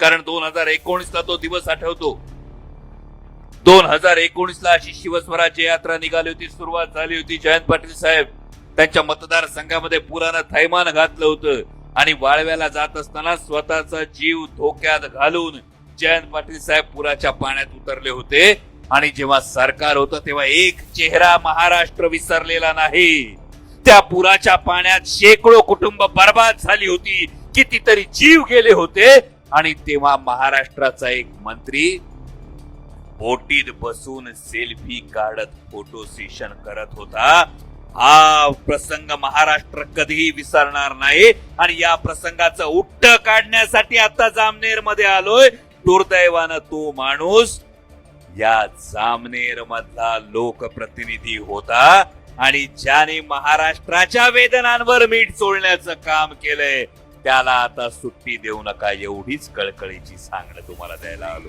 कारण दोन हजार एकोणीसला तो दिवस आठवतो. दोन हजार एकोणीसला अशी शिवस्वराज्य यात्रा निघाली होती सुरुवात झाली होती जयंत पाटील साहेब. त्यांच्या मतदारसंघामध्ये पुरानं थैमान घातलं होतं आणि वाळव्याला जात असताना स्वतःचा जीव धोक्यात घालून जयंत पाटील साहेब पुराच्या पाण्यात उतरले होते. आणि जेव्हा सरकार होतं तेव्हा एक चेहरा महाराष्ट्र विसरलेला नाही. त्या पुराच्या पाण्यात शेकडो कुटुंब बर्बाद झाली होती. कितीतरी जीव गेले होते. आणि तेव्हा महाराष्ट्राचा एक मंत्री बोटीत बसून सेल्फी काढत फोटो सेशन करत होता. हा प्रसंग महाराष्ट्र कधीही विसरणार नाही. आणि या प्रसंगाचं उट्ट काढण्यासाठी आता जामनेरमध्ये आलोय. दुर्दैवानं तो माणूस या जामनेर मधला लोकप्रतिनिधी होता. आणि ज्याने महाराष्ट्राच्या वेदनांवर मीठ चोळण्याचं काम केलंय त्याला आता सुट्टी देऊ नका एवढीच कळकळीची सांगणं तुम्हाला द्यायला आलो.